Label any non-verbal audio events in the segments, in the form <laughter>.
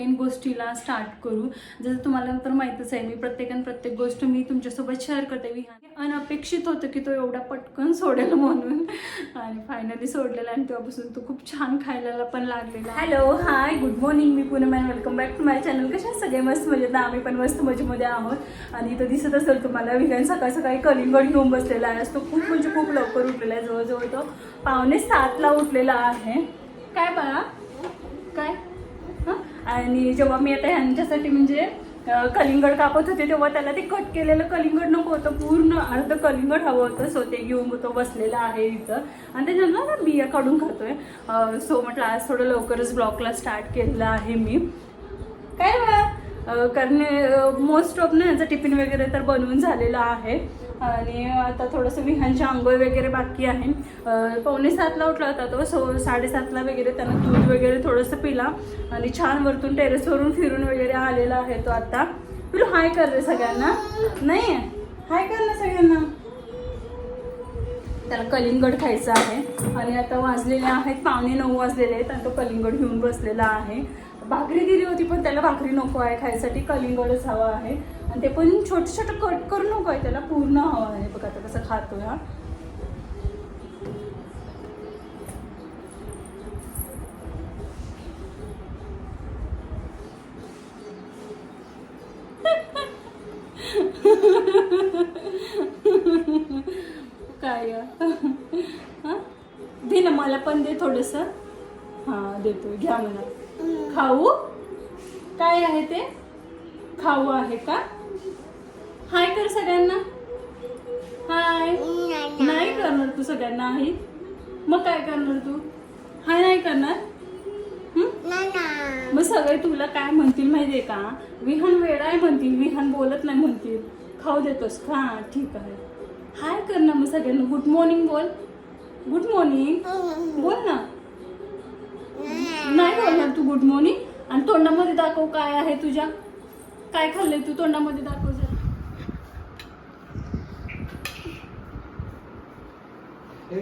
Main गोष्टीला start करू. जसं तुम्हाला तर माहीतच आहे मी प्रत्येकान प्रत्येक गोष्ट मी तुमच्यासोबत शेअर करते. विहान अनपेक्षित होतं की तो एवढा पटकन सोडेल म्हणून. आणि फायनली सोडलेला आणि तेव्हापासून तो खूप छान खायला पण लागलेला. Hello hi good morning me Poonam and welcome back to my channel कशा सगळे? मस्त मजेत ना? आम्ही पण मस्त मजेमध्ये आहोत. आणि इथं दिसत असेल तुम्हाला विहान सकाळ सकाळी कलिंगड घेऊन बसलेला आहे. तो खूप म्हणजे खूप लवकर उठलेला आहे. जवळजवळ तो पावणे सातला उठलेला आहे. काय बाळा? काय? आणि जेव्हा मी आता ह्यांच्यासाठी म्हणजे कलिंगड कापत होते तेव्हा त्याला ते कट केलेलं कलिंगड नको होतं. पूर्ण अर्ध कलिंगड हवं होतं. सो ते घेऊन तो बसलेला आहे इथं. आणि त्याच्यानं ना बिया काढून खातोय. सो म्हटलं आज थोडं लवकरच ब्लॉगला स्टार्ट केलेलं आहे मी. काय कारण मोस्ट ऑफ ना ह्याचा टिफिन वगैरे तर बनवून झालेला आहे. आणि आता थोडंसं विहांची आंघोळ वगैरे बाकी आहे. पावणे सातला उठला होता तो सो साडेसातला वगैरे त्यानं दूध वगैरे थोडंसं पिला. आणि छान वरतून टेरेसवरून फिरून वगैरे आलेला आहे तो आता. तुला हाय कर रे सगळ्यांना. नाही हाय कर ना सगळ्यांना. त्याला कलिंगड खायचं आहे. आणि आता वाजलेले आहेत पावणे नऊ वाजलेले आहेत आणि तो कलिंगड घेऊन बसलेला आहे. भाकरी दिली होती पण त्याला भाकरी नको आहे खायसाठी कलिंगडच हवा आहे. आणि ते पण छोटं छोटं कट करू नको आहे त्याला पूर्ण हवं आहे. बघा आता कसं खातोय हा. काय दे ना मला पण दे थोडस. हा देतो घ्या म्हणा. खाऊ? काय आहे ते? खाऊ आहे का? हाय कर सगळ्यांना. हाय. नाही करणार तू सगळ्यांना आहे मग काय करणार तू? हाय नाही करणार? मग सगळे तुला काय म्हणतील माहितीये का? विहान वेळ आहे म्हणतील विहान बोलत नाही म्हणतील. खाऊ देतोस का? ठीक आहे. हाय कर ना मग सगळ्यांना. गुड मॉर्निंग बोल. गुड मॉर्निंग बोल ना. नाही बोलणार तू गुड मॉर्निंग आणि तोंडामध्ये दाखव काय आहे तुझ्या. काय खाल्लंय तू तोंडामध्ये दाखव जरा.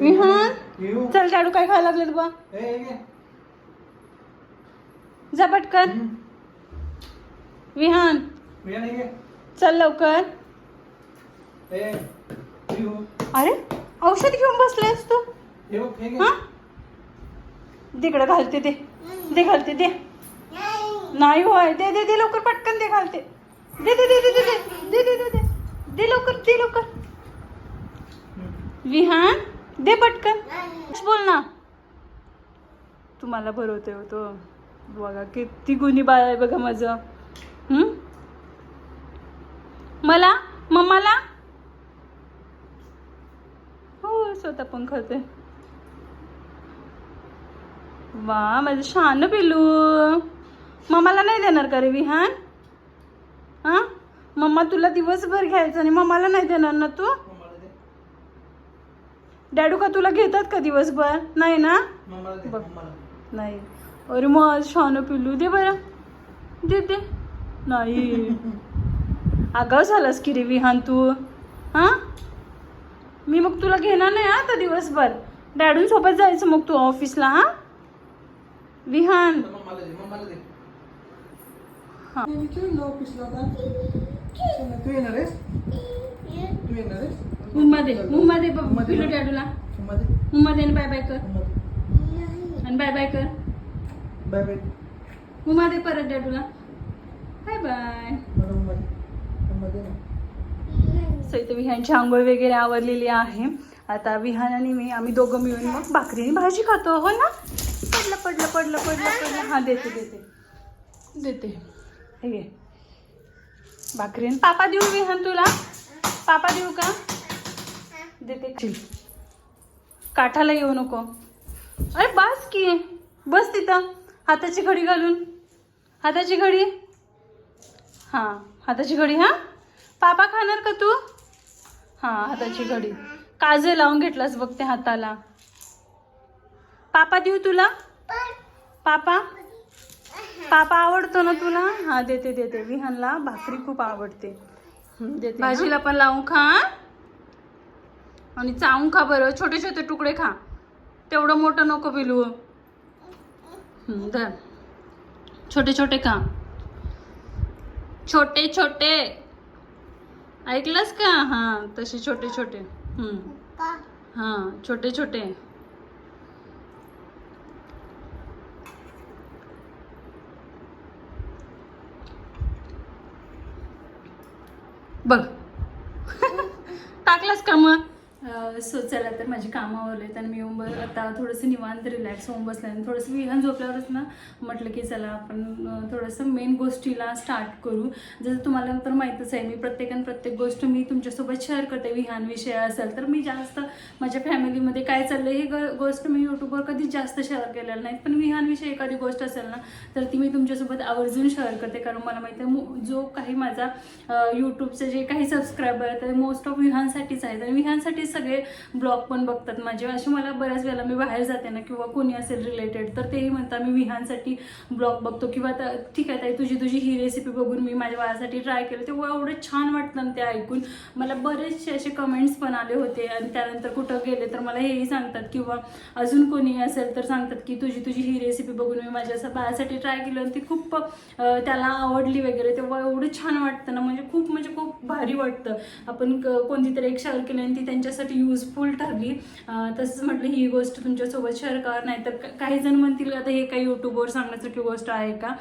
विहान चल चाडू काय खायला लागले बा जा पटकन. विहान चल लवकर. अरे औषध घेऊन बसलायस तू. हा? तिकडं घालते ते. दे घालते दे. नाही होय दे दे दे लवकर पटकन दे घालते. दे दे दे दे दे दे. दे दे दे दे. लवकर दे लवकर. विहान दे पटकन. बोल ना. तुम्हाला भरवते हो तो. बघा किती गुन्ही बाळ आहे बघा माझं? मला? मम्माला? हो स्वतः पण खाते. वा माझं शान पिलू मम्माला नाही देणार का रे विहान? हा? मम्मा तुला दिवसभर घ्यायचं आणि मम्माला नाही देणार ना तू? डॅडू का तुला घेतात का दिवसभर? नाही ना? बघ. नाही. अरे मग शान पिल्लू. दे बरं. दे दे. नाही. आगाव झालास की रे विहान तू? हां? मी मग तुला घेणार नाही आता दिवसभर. डॅडूंसोबत जायचं मग तू ऑफिसला हां? विहान. हा. दे मुंबा दे. पिल्लू डॅडूला. मुंबा दे बाय बाय कर. आणि बाय बाय कर बाय बाय मुंबा दे परत डॅडूला बाय बाय सो इथे विहानची आंघोळ वगैरे आवरलेली आहे. आता विहान आणि मी आम्ही दोघं मिळून मग भाकरी आणि भाजी खातो हो ना? पडलं पडलं पडलं पडलं पडलं. हा देते देते. देते. हे घे. भाकरी पापा देऊ विहान तुला? पापा देऊ का? देते. काठाला येऊ नको. अरे बस की. बस तिथं. हाताची घडी घालून. हाताची घडी. हां हाताची घडी हां? पापा खाणार का तू? हां हाताची घडी. काजळ लावून घेतलास बघ त्या हाताला. पापा देऊ तुला? पापा? पापा आवडतो ना तुला? हा देते देते. विहानला भाकरी खूप आवडते. देते भाजीला पण लावून खा आणि चावून खा बरं. छोटे छोटे तुकडे खा. तेवढं मोठं नको बिलू धर. छोटे छोटे खा. छोटे छोटे. ऐकलंस का? हां तसे छोटे छोटे. हम्म. का हां छोटे छोटे. बघ. टाकलास का मग? सो चला तर माझी कामं आवरलेत आणि मी येऊन आता थोडंसं निवांत रिलॅक्स होऊन बसले आणि थोडंसं विहान झोपल्यावरच ना म्हटलं की चला आपण थोडंसं मेन गोष्टीला स्टार्ट करू. जसं तुम्हाला तर माहीतच आहे मी प्रत्येकानं प्रत्येक गोष्ट मी तुमच्यासोबत शेअर करते विहान विषय असेल तर. मी जास्त माझ्या फॅमिलीमध्ये काय चाललं हे ग- गोष्ट मी यूट्यूबवर कधीच जास्त शेअर केलेलं नाही. पण विहानविषयी एखादी गोष्ट असेल ना तर ती मी तुमच्यासोबत आवर्जून शेअर करते. कारण मला माहिती आहे जो काही माझा यूट्यूबचे जे काही सबस्क्रायबर आहेत ते मोस्ट ऑफ विहानसाठीच आहेत. आणि विहानसाठीच सगळे ब्लॉग पण बघतात माझे. असे मला बऱ्याच वेळेला मी बाहेर जाते ना किंवा कोणी असेल रिलेटेड तर तेही म्हणतात मी विहानसाठी ब्लॉग बघतो. किंवा ठीक आहे ताई तुझी तुझी ही रेसिपी बघून मी माझ्या बाळासाठी ट्राय केलं. तेव्हा एवढं छान वाटलं ना ते ऐकून. मला बरेचसे असे कमेंट्स पण आले होते आणि त्यानंतर कुठं गेले तर मला हेही सांगतात किंवा अजून कोणी असेल तर सांगतात की तुझी तुझी ही रेसिपी बघून मी माझ्या असं बाळासाठी ट्राय केलं. आणि ती खूप त्याला आवडली वगैरे. तेव्हा एवढं छान वाटतं ना. म्हणजे खूप म्हणजे खूप भारी वाटतं. आपण कोणती तरी एक शेअर केली आणि ती त्यांच्या त्यांच्यासाठी युजफुल ठरली. तसंच म्हटलं ही गोष्ट तुमच्यासोबत शेअर कर नाही तर काही जण म्हणतील आता हे काही यूट्यूबवर सांगण्यासारखी गोष्ट आहे का?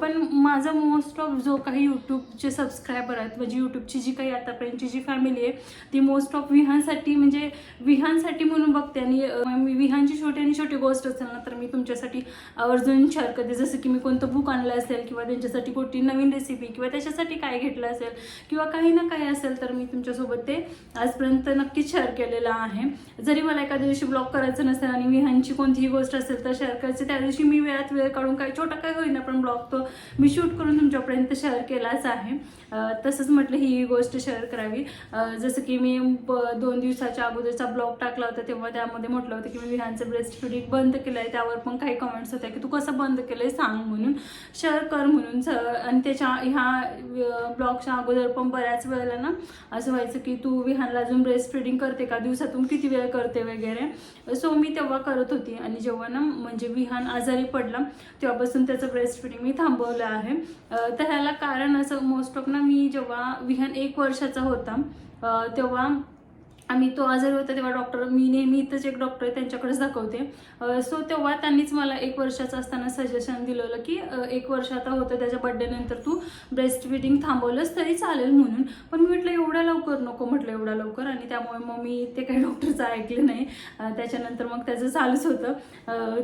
पण माझा मोस्ट ऑफ जो काही यूट्यूबचे सबस्क्रायबर आहेत म्हणजे यूट्यूबची जी काही आतापर्यंतची जी फॅमिली आहे ती मोस्ट ऑफ विहानसाठी म्हणजे विहानसाठी म्हणून बघते. आणि मी विहानची छोटी आणि छोटी गोष्ट असेल ना तर मी तुमच्यासाठी आवर्जून शेअर करते. जसं की मी कोणतं बुक आणलं असेल किंवा त्यांच्यासाठी कोणती नवीन रेसिपी किंवा त्याच्यासाठी काय घेतलं असेल किंवा काही ना काही असेल तर मी तुमच्यासोबत ते आजपर्यंत नक्कीच शेअर केलेला आहे. जरी मला एखाद्या दिवशी ब्लॉग करायचं नसेल आणि विहानची कोणतीही गोष्ट असेल तर शेअर करायची. त्या दिवशी मी वेळात वेळ काढून काय छोटा काय होईना पण ब्लॉग तो मी शूट करून तुमच्यापर्यंत शेअर केलाच आहे. तसंच म्हटलं ही गोष्ट शेअर करावी. जसं की मी ब- दोन दिवसाच्या अगोदरचा ब्लॉग टाकला होता तेव्हा त्यामध्ये म्हटलं होतं की मी विहानचं ब्रेस्ट फिडिंग बंद केलं आहे त्यावर पण काही कमेंट्स होत्या की तू कसं बंद केलं आहे सांग म्हणून. शेअर कर म्हणून आणि त्याच्या ह्या ब्लॉगच्या अगोदर पण बऱ्याच वेळेला ना असं व्हायचं की तू विहानला अजून ब्रेस्ट फिडिंग करते का? दिवसातून किती वेळ करते वगैरे? सो मी तेव्हा करत होती आणि जेव्हा ना म्हणजे विहान आजारी पडला तेव्हापासून त्याचं ब्रेस्ट फिडिंग मी थांबवलं आहे. तर ह्याला कारण असं मोस्ट ऑफ ना मी जेव्हा विहान एक वर्षाचा होता तेव्हा आम्ही तो आजारी होता तेव्हा डॉक्टर मी नेहमी इथंच एक डॉक्टर आहे त्यांच्याकडेच दाखवते. सो तेव्हा त्यांनीच मला एक वर्षाचं असताना सजेशन दिलेलं की एक वर्ष आता होतं त्याच्या बड्डेनंतर तू ब्रेस्ट फिडिंग थांबवलंस तरी चालेल म्हणून. पण मी म्हटलं एवढ्या लवकर नको म्हटलं एवढ्या लवकर. आणि त्यामुळे मग मी ते काही डॉक्टरचं ऐकलं नाही. त्याच्यानंतर मग त्याचं चालूच होतं.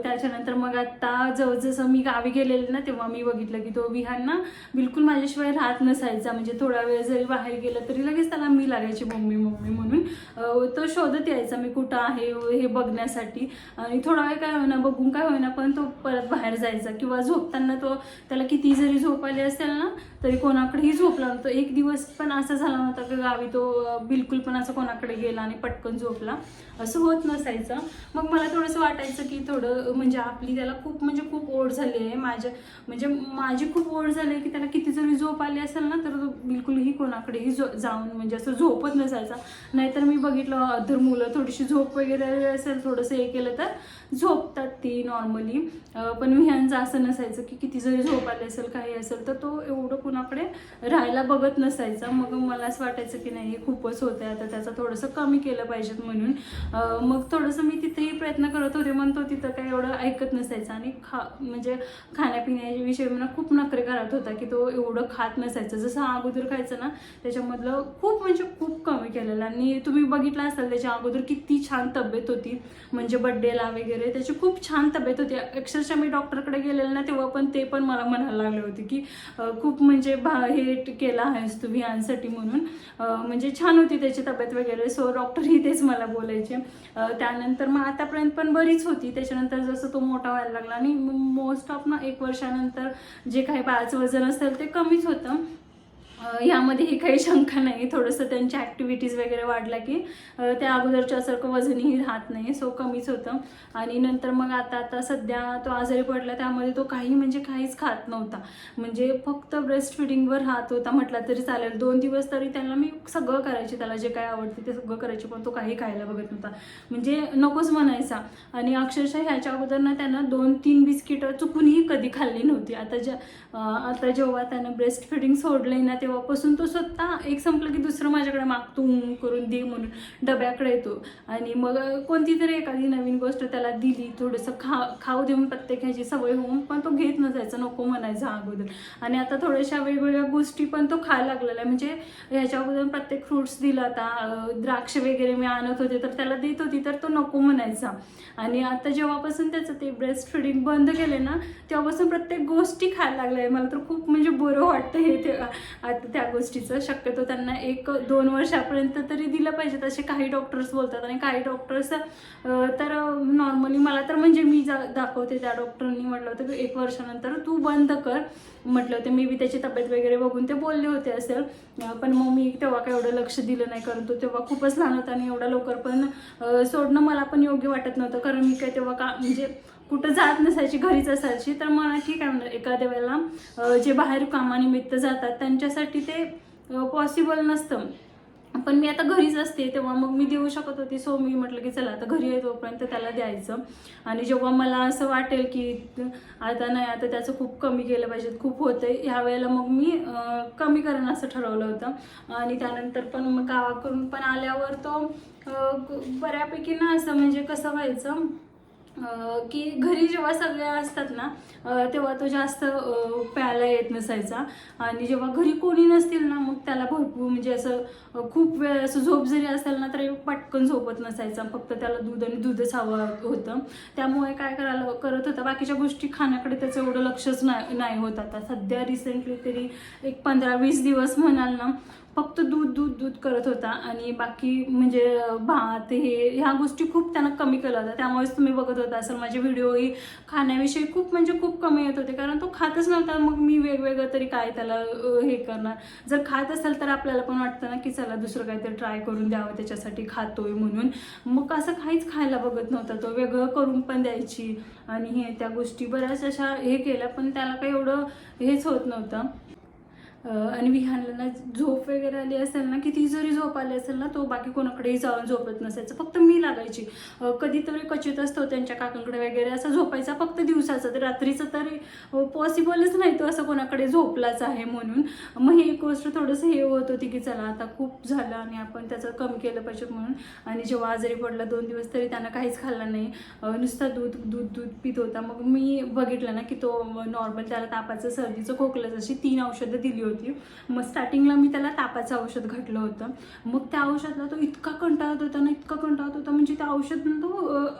त्याच्यानंतर मग आता जवळजसं मी गावी गेलेले ना तेव्हा मी बघितलं की तो विहान ना बिलकुल माझ्याशिवाय राहत नसायचा. म्हणजे थोडा वेळ जरी बाहेर गेलं तरी लगेच त्याला मी लागायची मम्मी मम्मी म्हणून. तो शोधत यायचा मी कुठं आहे हे बघण्यासाठी. आणि थोडा वेळ काय होईना बघून काय होईना पण तो परत बाहेर जायचा. किंवा झोपताना तो त्याला किती जरी झोप आली असेल ना तरी कोणाकडेही झोपला नव्हता. एक दिवस पण असा झाला नव्हता की गावी तो बिलकुल पण असं कोणाकडे गेला आणि पटकन झोपला. असं होत नसायचं. मग मला थोडंसं वाटायचं की थोडं म्हणजे आपली त्याला खूप म्हणजे खूप ओढ झाली आहे. माझ्या म्हणजे माझी खूप ओढ झाली आहे की त्याला किती जरी झोप आली असेल ना तर तो बिलकुलही कोणाकडेही झो जाऊन म्हणजे असं झोपत नसायचा. नाहीतर मी बघितलं अदर मुलं थोडीशी झोप वगैरे असेल थोडंसं हे केलं तर झोपतात ती नॉर्मली पण विहांचं असं नसायचं की किती जरी झोप आली असेल काही असेल तर तो एवढं कुणाकडे राहायला बघत नसायचा. मग मला असं वाटायचं की नाही हे खूपच होतं आहे आता त्याचं थोडंसं कमी केलं पाहिजेत म्हणून. मग थोडंसं मी तिथेही प्रयत्न करत होते म्हणतो तिथं काही एवढं ऐकत नसायचं. आणि खा म्हणजे खाण्यापिण्याच्या विषयी मला खूप नखरे करत होता की तो एवढं खात नसायचं. जसं अगोदर खायचं ना त्याच्यामधलं खूप म्हणजे खूप कमी केलेलं. आणि तुम्ही बघितला असाल त्याच्या अगोदर किती छान तब्येत होती म्हणजे बड्डेला वगैरे. त्याची खूप छान तब्येत होती. अक्षरशः मी डॉक्टरकडे गेलेलं ना तेव्हा पण ते पण मला म्हणायला लागले होते की खूप म्हणजे भा हे केला आहेस तू भियांसाठी म्हणून. म्हणजे छान होती त्याची तब्येत वगैरे. सो डॉक्टरही तेच मला बोलायचे. त्यानंतर मग आतापर्यंत पण बरीच होती. त्याच्यानंतर जसं तो मोठा व्हायला लागला आणि मोस्ट ऑफ ना एक वर्षानंतर जे काही बाळाचं वजन असेल ते कमीच होतं. ह्यामध्येही काही शंका नाही. थोडंसं त्यांच्या ॲक्टिव्हिटीज वगैरे वाढल्या की त्या अगोदरच्यासारखं वजनही राहत नाही. सो कमीच होतं. आणि नंतर मग आता आता सध्या तो आजारी पडला त्यामध्ये तो काही म्हणजे काहीच खात नव्हता. म्हणजे फक्त ब्रेस्ट फिडिंगवर राहत होता म्हटला तरी चालेल. दोन दिवस तरी त्याला मी सगळं करायचे. त्याला जे काय आवडते ते सगळं करायचे पण तो काही खायला बघत नव्हता. म्हणजे नकोच म्हणायचा. आणि अक्षरशः ह्याच्या अगोदर ना त्यानं दोन तीन बिस्किटं चुकूनही कधी खाल्ली नव्हती. आता ज्या आता जेव्हा त्यानं ब्रेस्ट फिडिंग सोडलंय ना तेव्हापासून तो स्वतः एक संपलं की दुसरं माझ्याकडे मागतो करून दे म्हणून डब्याकडे येतो. आणि मग कोणती तरी एखादी नवीन गोष्ट त्याला दिली थोडंसं खा खाऊ देऊन प्रत्येक ह्याची सवय होऊन पण तो घेत नसायचा नको म्हणायचा अगोदर. आणि आता थोड्याशा वेगवेगळ्या गोष्टी पण तो खायला लागलेला आहे. म्हणजे ह्याच्या अगोदर प्रत्येक फ्रुट्स दिला आता द्राक्ष वगैरे मी आणत होते तर त्याला देत होती तर तो नको म्हणायचा. आणि आता जेव्हापासून त्याचं ते ब्रेस्ट फिडिंग बंद केले ना तेव्हापासून प्रत्येक गोष्टी खायला लागल्या. आहे मला तर खूप म्हणजे बरं वाटतं हे ते आता त्या गोष्टीचं. शक्यतो त्यांना एक दोन वर्षापर्यंत तरी दिलं पाहिजे तसे काही डॉक्टर्स बोलतात. आणि काही डॉक्टर्स तर नॉर्मली मला तर म्हणजे मी जा दाखवते त्या डॉक्टरनी म्हटलं होतं की एक वर्षानंतर तू बंद कर म्हटलं होतं. मी बी त्याची तब्येत वगैरे बघून ते बोलले होते असेल पण मग मी तेव्हा काय एवढं लक्ष दिलं नाही कारण तो तेव्हा खूपच लहान होता आणि एवढा लवकर पण सोडणं मला पण योग्य वाटत नव्हतं. कारण मी काय तेव्हा का म्हणजे कुठं जात नसायची घरीच असायची. तर मला ठीक आहे म्हणलं एखाद्या वेळेला जे बाहेर कामानिमित्त जातात त्यांच्यासाठी ते पॉसिबल नसतं. पण मी आता घरीच असते तेव्हा मग मी देऊ शकत होती. सो मी म्हटलं की चला आता घरी आहे तोपर्यंत त्याला द्यायचं. आणि जेव्हा मला असं वाटेल की आता नाही आता त्याचं खूप कमी केलं पाहिजे खूप होतं ह्या वेळेला मग मी कमी करणं असं ठरवलं होतं. आणि त्यानंतर पण मग गावाकडून पण आल्यावर तो बऱ्यापैकी ना असं म्हणजे कसं व्हायचं की घरी जेव्हा सगळ्या असतात ना तेव्हा तो जास्त प्यायला येत नसायचा. आणि जेव्हा घरी कोणी नसतील ना मग त्याला भरपूर म्हणजे असं खूप वेळ असं झोप जरी असेल ना तरी पटकन झोपत नसायचा. फक्त त्याला दूध आणि दूधच हवं होतं. त्यामुळे काय करायला करत होता. बाकीच्या गोष्टी खाण्याकडे त्याचं एवढं लक्षच नाही नाही होत आता. सध्या रिसेंटली तरी एक पंधरा वीस दिवस म्हणाल ना फक्त दूध दूध दूध करत होता आणि बाकी म्हणजे भात हे ह्या गोष्टी खूप त्यानं कमी केल्या होत्या. त्यामुळेच तुम्ही बघत होता. असेल माझे व्हिडिओही खाण्याविषयी खूप म्हणजे खूप कमी येत होते. कारण तो खातच नव्हता. मग मी वेगवेगळं तरी काय त्याला हे करणार? जर खात असेल तर आपल्याला पण वाटतं ना की चला दुसरं काहीतरी ट्राय करून द्यावं. त्याच्यासाठी खातोय म्हणून. मग असं काहीच खायला बघत नव्हता. तो वेगळं करून पण द्यायची आणि हे त्या गोष्टी बऱ्याच अशा हे केल्या. पण त्याला काही एवढं हेच होत नव्हतं. आणि विहानला ना झोप वगैरे आली असेल ना किती जरी झोप आली असेल ना तो बाकी कोणाकडेही जाऊन झोपत नसायचा. फक्त मी लागायची. कधीतरी क्वचित असतो त्यांच्या काकांकडे वगैरे असं झोपायचा फक्त दिवसाचं. तर रात्रीचं तरी पॉसिबलच नाही तो असं कोणाकडे झोपलाच आहे म्हणून. मग ही एक गोष्ट थोडंसं हे होत होती की चला आता खूप झालं आणि आपण त्याचं कमी केलं पाहिजे म्हणून. आणि जेव्हा आजारी पडला दोन दिवस तरी त्यानं काहीच खाल्लं नाही. नुसता नुसतं दूध दूध दूध पित होता. मग मी बघितलं ना की तो नॉर्मल त्याला तापाचं सर्दीचं खोकल्याचं अशी तीन औषधं दिली होती. मग स्टार्टिंगला मी त्याला तापाचं औषध घातलं होतं. मग त्या औषधाला तो इतका कंटाळत होता ना इतका कंटाळत होता. म्हणजे त्या औषधनं तो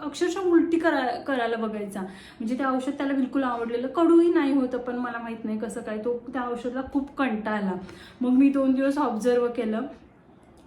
अक्षरशः उलटी करा करायला बघायचा. म्हणजे ते औषध त्याला बिलकुल आवडलेलं कडूही नाही होतं पण मला माहीत नाही कसं काय. तो त्या औषधाला खूप कंटाळला. मग मी दोन दिवस ऑब्झर्व केलं.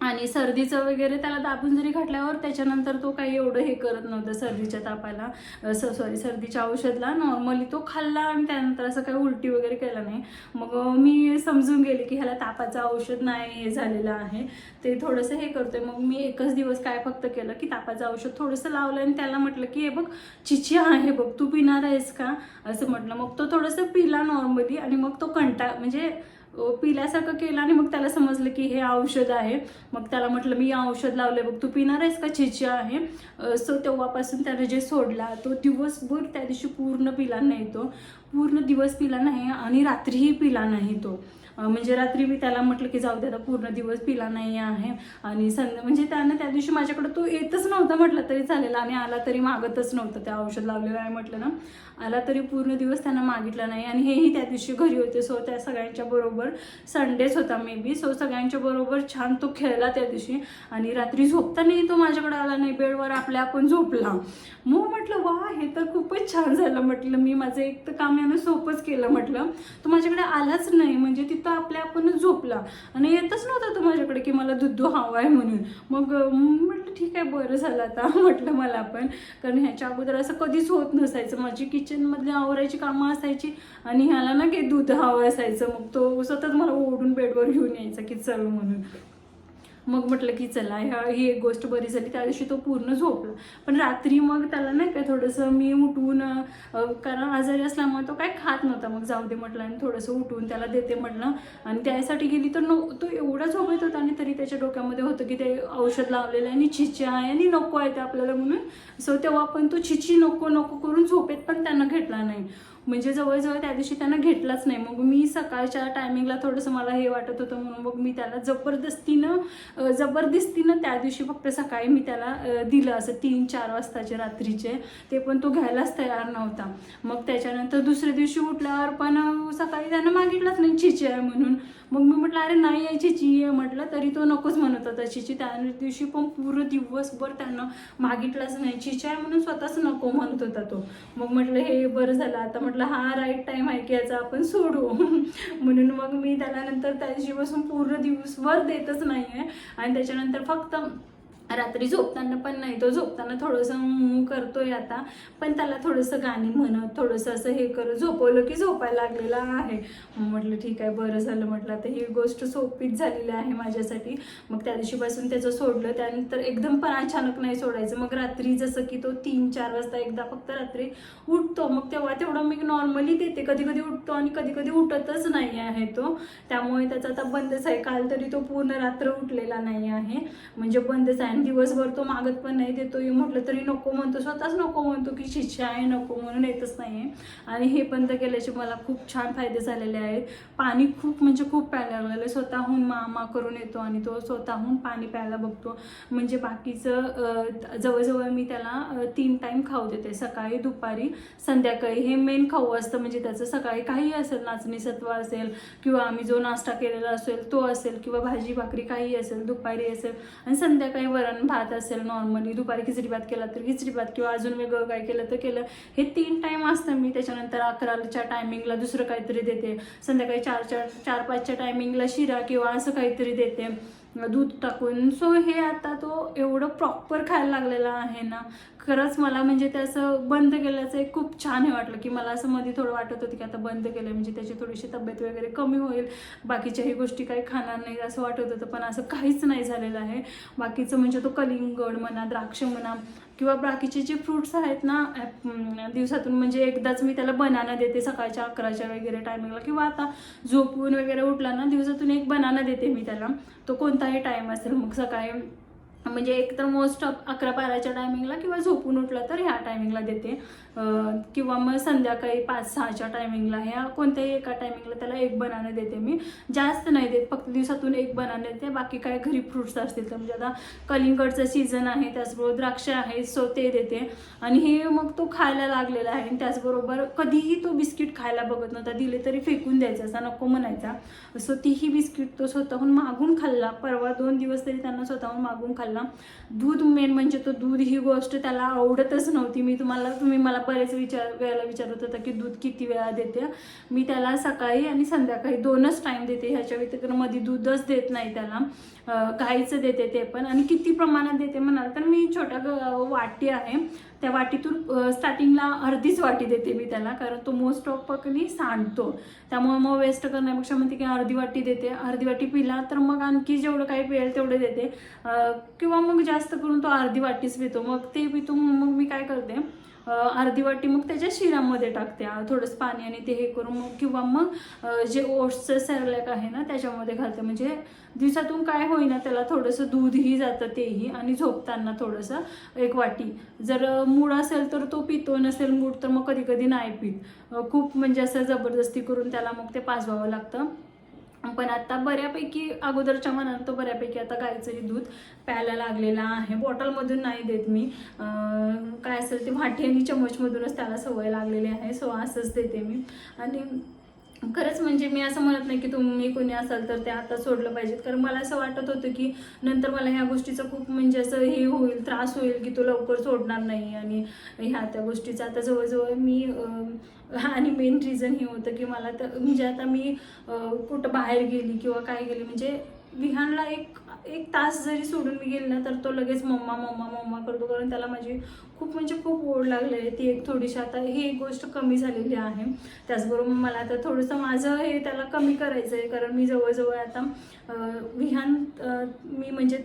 आणि सर्दीचं वगैरे त्याला दाबून जरी घातल्यावर त्याच्यानंतर तो काही एवढं हे करत नव्हतं सर्दीच्या तापाला. सॉरी सर्दीच्या औषधला. नॉर्मली तो खाल्ला आणि त्यानंतर असं काही उलटी वगैरे केला नाही. मग मी समजून गेले की ह्याला तापाचं औषध नाही हे झालेलं आहे. ते थोडंसं हे करतोय. मग मी एकच दिवस काय फक्त केलं की तापाचं औषध थोडंसं लावलं आणि त्याला म्हटलं की हे बघ चिची आहे बघ तू पिणार आहेस का? असं म्हटलं. मग तो थोडंसं पिला नॉर्मली आणि मग तो कंटा म्हणजे पिल्यासारखं केलं आणि मग त्याला समजलं की हे औषध आहे. मग त्याला म्हटलं मी औषध लावलं बघ तू पिणार आहेस का? छिची आहे. सो तेव्हापासून त्यानं जे सोडला तो दिवसभर त्या दिवशी पूर्ण पिला नाही तो. पूर्ण दिवस पिला नाही आणि रात्रीही पिला नाही तो. म्हणजे रात्री मी त्याला म्हटलं की जाऊ दे आता पूर्ण दिवस पिला नाही आहे. आणि संध्या म्हणजे त्यानं त्या दिवशी माझ्याकडे तो येतच नव्हता म्हटलं तरी चालेल आणि आला तरी मागतच नव्हतं. त्या औषध लावलेलं आहे म्हटलं ना. आला तरी पूर्ण दिवस त्यांना मागितला नाही आणि हेही त्या दिवशी घरी होते. सो त्या सगळ्यांच्या बरोबर संडेच होता मे बी. सो सगळ्यांच्या बरोबर छान तो खेळला त्या दिवशी आणि रात्री झोपतानाही तो माझ्याकडे आला नाही. बेडवर आपल्या आपण झोपला. मग म्हटलं वा हे तर खूपच छान झालं म्हटलं. मी माझं एक तर काम यानं सोपंच केलं म्हटलं. तो माझ्याकडे आलाच नाही म्हणजे तिथं आपल्या आपणच झोपला. आणि येतच नव्हता तो माझ्याकडे की मला दूध हवं आहे म्हणून. मग म्हटलं ठीक आहे बरं झालं आता <laughs> म्हटलं मला पण. कारण ह्याच्या अगोदर असं कधीच होत नसायचं. माझी किचनमधली आवरायची कामं असायची आणि ह्याला ना की दूध हवं असायचं. मग तो सतत मला ओढून बेडवर घेऊन यायचा की चल म्हणून. मग म्हटलं की चला ह्या ही एक गोष्ट बरी झाली त्या दिवशी तो पूर्ण झोपला. पण रात्री मग त्याला नाही काय थोडंसं मी उठवून कारण आजारी असल्यामुळे तो काय खात नव्हता. मग जाऊ दे म्हटलं आणि थोडंसं उठवून त्याला देते म्हटलं. आणि त्यासाठी गेली तर नो तो एवढा झोपत होता आणि तरी त्याच्या डोक्यामध्ये होतं की ते औषध लावलेलं आहे आणि छिची आहे आणि नको आहे ते आपल्याला म्हणून. सो तेव्हा पण तो छिची नको नको करून झोपेत पण त्यांना घेतला नाही. म्हणजे जवळजवळ त्या दिवशी त्यांना घेतलाच नाही. मग मी सकाळच्या टायमिंगला थोडंसं मला हे वाटत होतं म्हणून मग मी त्याला जबरदस्तीनं जबरदस्तीनं त्या दिवशी फक्त सकाळी मी त्याला दिलं असं तीन चार वाजताचे रात्रीचे. ते पण तो घ्यायलाच तयार नव्हता. मग त्याच्यानंतर दुसऱ्या दिवशी उठल्यावर पण सकाळी त्यानं मागितलाच नाही चिची आहे म्हणून. मग मी म्हटलं अरे नाही आहे चिची आहे म्हटलं तरी तो नकोच म्हणत होता चिची. त्या दिवशी पण पूर्ण दिवसभर त्यानं मागितलाच नाही चिची आहे म्हणून स्वतःच नको म्हणत होता तो. मग म्हटलं हे बरं झालं आता म्हटलं हा राईट टाईम आहे की याचा आपण सोडू. <laughs> म्हणून मग मी त्याला नंतर त्या दिवशीपासून पूर्ण दिवसभर देतच नाही आहे आणि त्याच्यानंतर फक्त रात्री झोपताना पण नाही. तो झोपताना थोडंसं मू करतोय आता. पण त्याला थोडंसं गाणी म्हणत थोडंसं असं हे करत झोपवलं की झोपायला लागलेला आहे. म्हटलं ठीक आहे बरं झालं. म्हटलं आता ही गोष्ट सोपीच झालेली आहे माझ्यासाठी. मग त्या दिवशीपासून त्याचं सोडलं. त्यानंतर एकदम पण अचानक नाही सोडायचं. मग रात्री जसं की तो तीन चार वाजता एकदा फक्त रात्री उठतो. मग तेव्हा तेवढं मी नॉर्मली देते. कधी कधी उठतो आणि कधी कधी उठतच नाही आहे तो. त्यामुळे त्याचा आता बंदच आहे. काल तरी तो पूर्ण रात्र उठलेला नाही आहे. म्हणजे बंदच आहे आणि दिवसभर तो मागत पण नाही देतो म्हटलं तरी नको म्हणतो स्वतःच नको म्हणतो की शिक्षा आहे नको म्हणून येतच नाही आहे आणि हे बंद केल्याचे मला खूप छान फायदे झालेले आहेत. पाणी खूप म्हणजे खूप प्यायला लागलेलं स्वतःहून मामा करून येतो आणि तो स्वतःहून पाणी प्यायला बघतो. म्हणजे बाकीचं जवळजवळ मी त्याला तीन टाईम खाऊ देते. सकाळी दुपारी संध्याकाळी. हे मेन खाऊ असतं. म्हणजे त्याचं सकाळी काही असेल नाचणी सत्व असेल किंवा आम्ही जो नाश्ता केलेला असेल तो असेल किंवा भाजी भाकरी काही असेल दुपारी असेल आणि संध्याकाळी वर वरण भात असेल नॉर्मली दुपारी खिचडी भात केला तर खिचडी भात किंवा अजून वेगळं काय केलं तर केलं. हे तीन टाईम असतं मी. त्याच्यानंतर अकराच्या टायमिंगला दुसरं काहीतरी देते. संध्याकाळी चार चार चार पाचच्या टायमिंगला शिरा किंवा असं काहीतरी देते. दूध टाकून. सो हे आता तो एवढं प्रॉपर खायला लागलेला आहे ना. खरंच मला म्हणजे त्याचं बंद केल्याचं एक खूप छान हे वाटलं की मला असं मध्ये थोडं वाटत होतं की आता बंद केलं म्हणजे त्याची थोडीशी तब्येत वगैरे कमी होईल. बाकीच्याही गोष्टी काही खाणार नाही असं वाटत होतं पण असं काहीच नाही झालेलं आहे. बाकीचं म्हणजे तो कलिंगड म्हणा द्राक्ष म्हणा किंवा बाकीचे जे फ्रुट्स आहेत ना दिवसातून म्हणजे एकदाच मी त्याला बनाना देते सकाळच्या अकराच्या वगैरे टायमिंगला किंवा आता झोपून वगैरे उठला ना दिवसातून एक बनाना देते मी त्याला. तो कोणताही टाईम असेल मग सकाळी म्हणजे एक तर मोस्ट ऑफ अकरा बाराच्या टायमिंगला किंवा झोपून उठला तर ह्या टायमिंगला देते. किंवा मग संध्याकाळी पाच सहाच्या टायमिंगला ह्या कोणत्याही एका टायमिंगला त्याला एक बनाना देते मी. जास्त नाही देत फक्त दिवसातून एक बनाना देते. बाकी काय घरी फ्रुट्स असतील तर म्हणजे आता कलिंगडचं सीझन आहे त्याचबरोबर द्राक्ष आहे सो ते देते. आणि हे मग तो खायला लागलेला आहे आणि त्याचबरोबर कधीही तो बिस्किट खायला बघत नव्हता दिले तरी फेकून द्यायचा असा नको म्हणायचा. सो तीही बिस्किट तो स्वतःहून मागून खाल्ला. परवा दोन दिवस तरी त्यांना स्वतःहून मागून खाल्ला. दूध मेन म्हणजे तो दूध ही गोष्ट त्याला आवडतच नव्हती. मी तुम्हाला तुम्ही मला बरेच विचार वेळेला विचारत होता की दूध किती वेळा देते? मी त्याला सकाळी आणि संध्याकाळी दोनच टाईम देते ह्याच्या व्यतिरिक्त. मध्ये दूधच देत नाही त्याला. गाईचं देते ते पण. आणि किती प्रमाणात देते म्हणाल तर मी छोट्या ग- वाटी आहे. त्या वाटीतून स्टार्टिंगला अर्धीच वाटी देते मी त्याला. कारण तो मोस्ट ऑफ पकली सांडतो. त्यामुळे मग वेस्ट करण्यापेक्षा म्हणते की अर्धी वाटी देते. अर्धी वाटी पिला तर मग आणखी जेवढं काही पिळेल तेवढं देते. किंवा मग जास्त करून तो अर्धी वाटीच पितो. मग ते पितो. मग मी काय करते? अर्धी वाटी मग त्याच्या शिरामध्ये टाकते. थोडंसं पाणी आणि ते हे करून मग किंवा मग जे ओट्सचं सॅरलॅक आहे ना त्याच्यामध्ये घालते. म्हणजे दिवसातून काय होईना त्याला थोडंसं दूधही जातं तेही आणि झोपताना थोडंसं एक वाटी. जर मूड असेल तर तो पितो नसेल मूड तर मग कधी कधी नाही पित. खूप म्हणजे असं जबरदस्ती करून त्याला मग ते पाजवावं लागतं. पण आता बऱ्यापैकी अगोदरच्या मनात तो बऱ्यापैकी आता गाईचंही दूध प्यायला लागलेला आहे. बॉटलमधून नाही देत मी. काय असेल ते वाटी आणि चमचमधूनच त्याला सवय लागलेली आहे. सो असंच देते मी. आणि खरंच म्हणजे मी असं म्हणत नाही की तुम्ही कोणी असाल तर ते आता सोडलं पाहिजेत. कारण मला असं वाटत होतं की नंतर मला ह्या गोष्टीचं खूप म्हणजे असं हे होईल त्रास होईल की तो लवकर सोडणार नाही. आणि ह्या त्या गोष्टीचा आता जवळजवळ मी आणि मेन रिझन हे होतं की मला तर म्हणजे आता मी कुठं बाहेर गेली किंवा काय गेली म्हणजे विहानला एक एक तास जरी सोडून मी गेली ना तर तो लगेच मम्मा मम्मा मम्मा करतो. कारण त्याला माझी खूप म्हणजे खूप ओढ लागली आहे. ती एक थोडीशी आता ही एक गोष्ट कमी झालेली आहे. त्याचबरोबर मला आता थोडंसं माझं हे त्याला कमी करायचं आहे कारण मी जवळजवळ आता विहान मी म्हणजे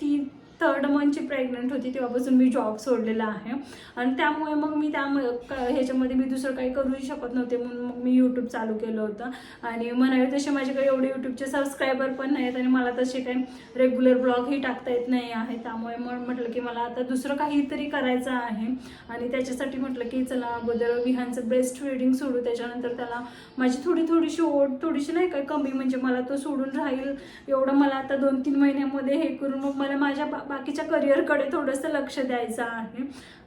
ती थर्ड मंथची प्रेग्नंट होती तेव्हापासून मी जॉब सोडलेला आहे. आणि त्यामुळे मग मी त्या ह्याच्यामध्ये मी दुसरं काही करूही शकत नव्हते म्हणून मग मी यूट्यूब चालू केलं होतं. आणि म्हणावे तसे माझ्याकडे एवढे यूट्यूबचे सबस्क्रायबर पण नाहीत आणि मला तसे काही रेग्युलर ब्लॉगही टाकता येत नाही आहे. त्यामुळे मग म्हटलं की मला आता दुसरं काहीतरी करायचं आहे. आणि त्याच्यासाठी म्हटलं की चला अगोदर विहानचं बेस्ट रिडिंग सोडू. त्याच्यानंतर त्याला माझी थोडी थोडीशी ओढ थोडीशी नाही काय कमी म्हणजे मला तो सोडून राहील. एवढं मला आता दोन तीन महिन्यामध्ये हे करून मग मला माझ्या बाकीच्या करिअरकडे थोडंसं लक्ष द्यायचं आहे.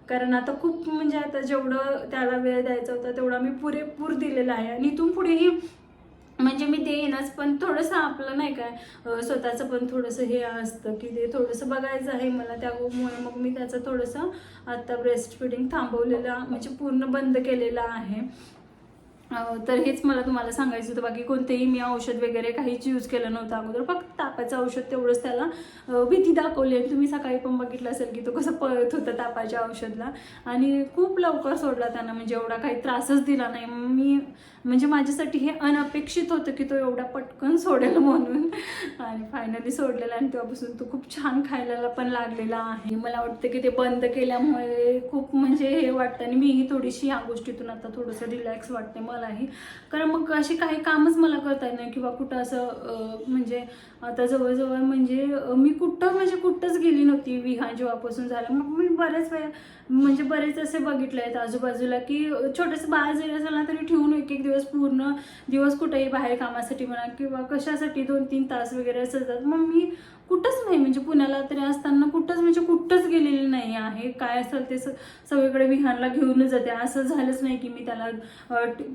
कारण आता खूप म्हणजे आता जेवढं त्याला वेळ द्यायचा होता तेवढा मी पुरेपूर दिलेला आहे. आणि इथून पुढेही म्हणजे मी देईनच पण थोडंसं आपलं नाही काय स्वतःचं पण थोडंसं हे असतं की ते थोडंसं बघायचं आहे मला. त्यामुळे मग मी त्याचं थोडंसं आता ब्रेस्ट फिडिंग थांबवलेलं म्हणजे पूर्ण बंद केलेलं आहे. तर हेच मला तुम्हाला सांगायचं होतं. बाकी कोणतेही मी औषध वगैरे काहीच यूज केलं नव्हतं अगोदर. फक्त तापाचं औषध तेवढंच त्याला भीती दाखवली. आणि तुम्ही सकाळी पण बघितलं असेल की तो कसं पळत होता तापाच्या औषधला. आणि खूप लवकर सोडला त्यांना. म्हणजे एवढा काही त्रासच दिला नाही. मी म्हणजे माझ्यासाठी हे अनपेक्षित होतं की तो एवढा पटकन सोडेल म्हणून. आणि फायनली सोडलेला आणि तेव्हापासून तो खूप छान खायला पण लागलेला आहे. मला वाटतं की ते बंद केल्यामुळे खूप म्हणजे हे वाटतं. आणि मीही थोडीशी ह्या गोष्टीतून आता थोडंसं रिलॅक्स वाटते मला आहे. कारण मग अशी काही कामच मला करता येत नाही किंवा कुठं असं म्हणजे आता जवळजवळ म्हणजे मी कुठं म्हणजे कुठंच गेली नव्हती विहान जेव्हापासून झालं. मग मी बरेच वेळ म्हणजे बरेच असे बघितले आहेत आजूबाजूला की छोटंसं बाळ जरी असेल ना तरी ठेवून एक एक दिवस पूर्ण दिवस कुठेही बाहेर कामासाठी म्हणा किंवा कशासाठी दोन तीन तास वगैरे असं जातात मग मी कुठंच नाही. म्हणजे पुण्याला तरी असताना कुठंच म्हणजे कुठंच गेलेली नाही आहे. काय असेल ते स- सगळीकडे विहानला घेऊनच जाते. असं झालंच नाही की मी त्याला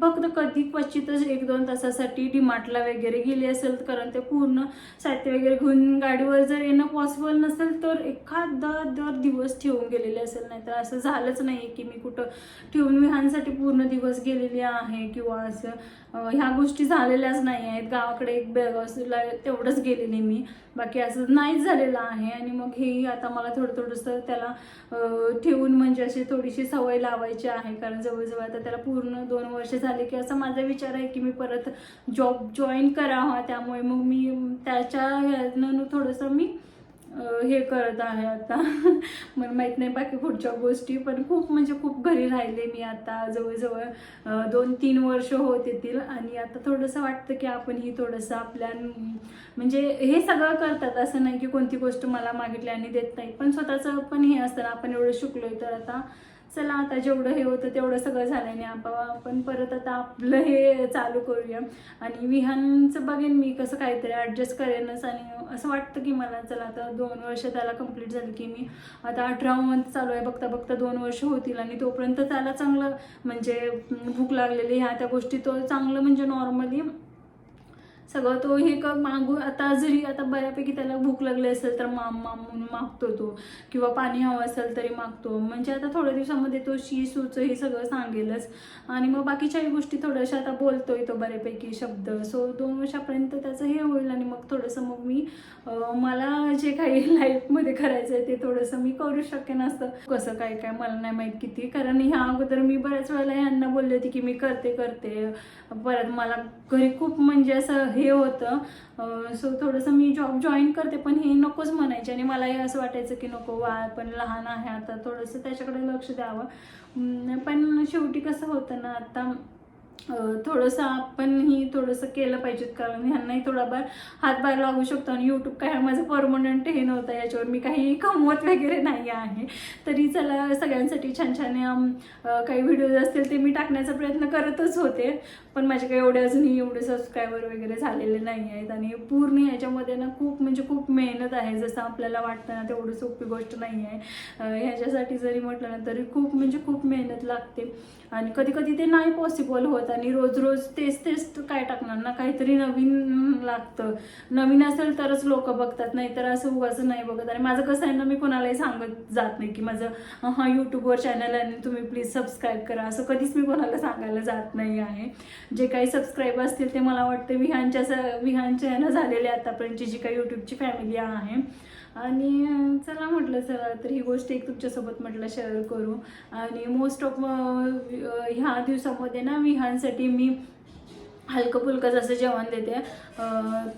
फक्त कधी क्वचितच एक दोन तासासाठी डिमार्टला वगैरे गेली असेल कारण ते पूर्ण साहित्य वगैरे घेऊन गाडीवर जर येणं पॉसिबल नसेल तर एखादा दर दिवस ठेवून गेलेले असेल नाही तर असं झालंच नाही की मी कुठं ठेवून विहानसाठी पूर्ण दिवस गेलेली आहे किंवा असं ह्या गोष्टी झालेल्याच नाही आहेत. गावाकडे एक बेळगावला तेवढंच गेलेली मी. बाकी असं नाहीच झालेलं आहे. आणि मग हेही आता मला थोडं थोडंसं त्याला ठेवून म्हणजे अशी थोडीशी सवय लावायची आहे. कारण जवळजवळ आता त्याला पूर्ण दोन वर्ष झाले की असा माझा विचार आहे की मी परत जॉब जॉईन करावा. त्यामुळे मग मी त्याच्या ह्यानं थोडंसं मी हे करत आहे आता. <laughs> मला माहीत नाही बाकी पुढच्या गोष्टी पण खूप म्हणजे खूप घरी राहिले मी आता. जवळजवळ दोन तीन वर्ष होत येतील. आणि आता थोडंसं वाटतं की आपण ही थोडंसं आपल्या म्हणजे हे सगळं करतात. असं नाही की कोणती गोष्ट मला मागितली आणि देत नाही पण स्वतःचं पण हे असतं ना आपण एवढं शिकलोय तर आता चला आता जेवढं हे होतं तेवढं सगळं झालं आणि आपण आपण परत आता आपलं हे चालू करूया. आणि विहानचं बघेन मी कसं काहीतरी ॲडजस्ट करेनच आणि असं वाटतं की मला चला आता दोन वर्ष त्याला कंप्लीट झाली की मी आता अठरा मंथ चालू आहे बघता बघता दोन वर्ष होतील आणि तोपर्यंत त्याला चांगलं म्हणजे भूक लागलेली ह्या त्या गोष्टी तो चांगलं म्हणजे नॉर्मली सगळं तो हे क मागू आता जरी आता बऱ्यापैकी त्याला भूक लागली असेल तर माम माम म्हणून मागतो तो. किंवा पाणी हवं असेल तरी मागतो. म्हणजे आता थोड्या दिवसामध्ये तो शी सूच हे सगळं सांगेलच. आणि मग बाकीच्याही गोष्टी थोड्याशा आता बोलतोय तो बऱ्यापैकी शब्द. सो दोन वर्षापर्यंत त्याचं हे होईल आणि मग थोडंसं मग मी मला जे काही <laughs> लाईफमध्ये करायचं आहे ते थोडंसं मी करू शकेन असतं कसं काय काय मला नाही माहीत किती. कारण ह्या अगोदर मी बऱ्याच वेळेला यांना बोलले होते की मी करते करते. परत मला घरी खूप म्हणजे असं हे होतं. सो थोडंसं मी जॉब जॉईन करते पण हे नकोच म्हणायचे. आणि मलाही असं वाटायचं की नको वा पण लहान आहे आता थोडंसं त्याच्याकडे लक्ष द्यावं. पण शेवटी कसं होतं ना आता थोडंसं आपणही थोडंसं केलं पाहिजेत कारण ह्यांनाही थोडाफार हातभार लागू शकतो आणि यूट्यूब काय हा माझं परमनंट हे नव्हतं याच्यावर. मी काही कमवत वगैरे नाही आहे. तरी चला सगळ्यांसाठी छान छान काही व्हिडिओज असतील ते मी टाकण्याचा प्रयत्न करतच होते. पण माझे काही एवढे अजूनही एवढे सबस्क्रायबर वगैरे झालेले नाही आहेत. आणि पूर्ण ह्याच्यामध्ये ना खूप म्हणजे खूप मेहनत आहे. जसं आपल्याला वाटतं ना तेवढी सोपी गोष्ट नाही आहे. ह्याच्यासाठी जरी म्हटलं ना तरी खूप म्हणजे खूप मेहनत लागते. आणि कधी कधी ते नाही पॉसिबल होत. होत आणि रोज रोज तेच तेच काय टाकणार ना? काहीतरी नवीन लागतं. नवीन असेल तरच लोक बघतात नाही तर असं उगाच नाही बघत. आणि माझं कसं आहे ना मी कोणालाही सांगत जात नाही की माझं हा यूट्यूबवर चॅनल आहे आणि तुम्ही प्लीज सबस्क्राईब करा. असं कधीच मी कोणाला सांगायला जात नाही आहे. जे काही सबस्क्राईब असतील ते मला वाटतं विहानच्या स- विहानच्या ह्यानं झालेले आतापर्यंतची जी काही यूट्यूबची फॅमिली आहे आणि चला म्हटलं चला तर ही गोष्ट एक तुमच्यासोबत म्हटलं शेअर करू. आणि मोस्ट ऑफ ह्या दिवसामध्ये ना विहांसाठी मी हलकं फुलकं जसं जेवण देते.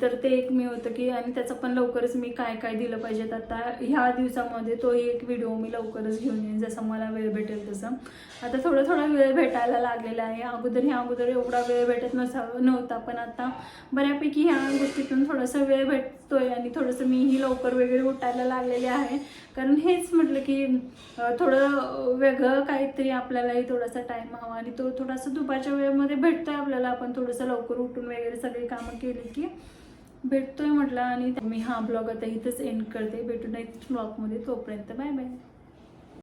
तर ते एक मी होतं की आणि त्याचं पण लवकरच मी काय काय दिलं पाहिजेत आता ह्या दिवसामध्ये तोही एक व्हिडिओ मी लवकरच घेऊन येईन जसं मला वेळ भेटेल तसं. आता थोडा थोडा वेळ भेटायला लागलेला आहे. अगोदर ह्या अगोदर एवढा वेळ भेटत नसा नव्हता पण आता बऱ्यापैकी ह्या गोष्टीतून थोडासा वेळ भेट दुखतोय आणि थोडंसं मीही लवकर वगैरे उठायला लागलेले आहे. कारण हेच म्हटलं की थोडं वेगळं काहीतरी आपल्यालाही थोडासा टाईम हवा आणि तो थोडासा दुपारच्या वेळेमध्ये भेटतोय आपल्याला. आपण थोडंसं लवकर उठून वगैरे सगळी कामं केली की भेटतोय म्हटलं आणि मी हा ब्लॉग आता इथंच एंड करते. भेटू नेक्स्ट ब्लॉगमध्ये तोपर्यंत बाय बाय